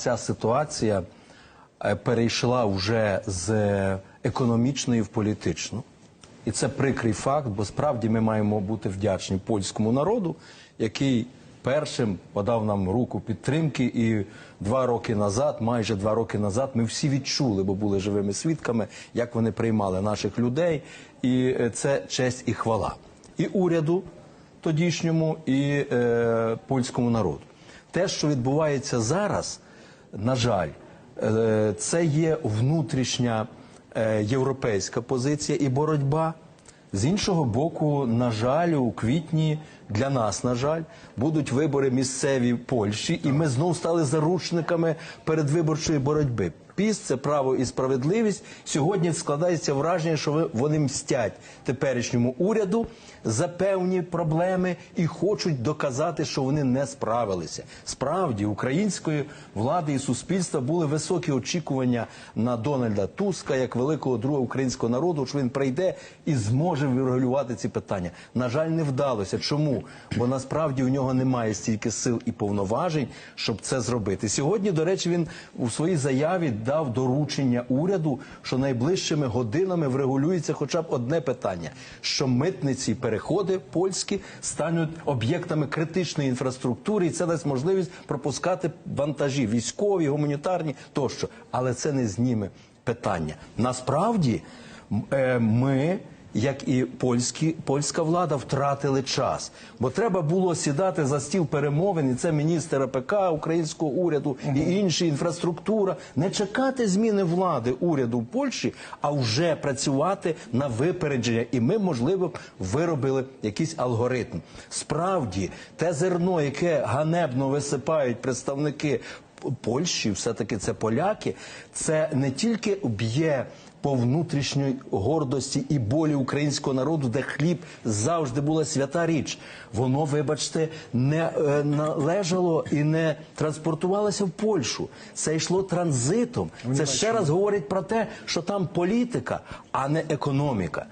Ця ситуація е, перейшла вже з економічної в політичну. І це прикрий факт, бо справді ми маємо бути вдячні польському народу, який першим подав нам руку підтримки. І два роки назад, майже два роки назад, ми всі відчули, бо були живими свідками, як вони приймали наших людей. І е, це честь і хвала і уряду тодішньому, і е, польському народу. Те, що відбувається зараз, на жаль, е, це є внутрішня е, європейська позиція і боротьба. З іншого боку, на жаль, у квітні для нас, на жаль, будуть вибори місцеві в Польщі, і ми знову стали заручниками передвиборчої боротьби. Піс це право і справедливість. Сьогодні складається враження, що вони мстять теперішньому уряду за певні проблеми і хочуть доказати, що вони не справилися. Справді, української влади і суспільства були високі очікування на Дональда Туска як великого друга українського народу, що він прийде і зможе врегулювати ці питання. На жаль, не вдалося. Чому? Бо насправді у нього немає стільки сил і повноважень, щоб це зробити. Сьогодні, до речі, він у своїй заяві дав доручення уряду, що найближчими годинами врегулюється хоча б одне питання: що митниці переходи польські стануть об'єктами критичної інфраструктури, і це дасть можливість пропускати вантажі військові, гуманітарні тощо. Але це не зніме питання. Насправді е, ми. Як і польські, польська влада втратили час, бо треба було сідати за стіл перемовин, і це міністр АПК українського уряду і інші інфраструктура, не чекати зміни влади уряду в Польщі, а вже працювати на випередження. І ми, можливо, б виробили якийсь алгоритм. Справді, те зерно, яке ганебно висипають представники Польщі, все-таки це поляки, це не тільки б'є по внутрішньої гордості і болі українського народу, де хліб завжди була свята річ. Воно, вибачте, не е, належало і не транспортувалося в Польщу. Це йшло транзитом. Це ще раз говорить про те, що там політика, а не економіка.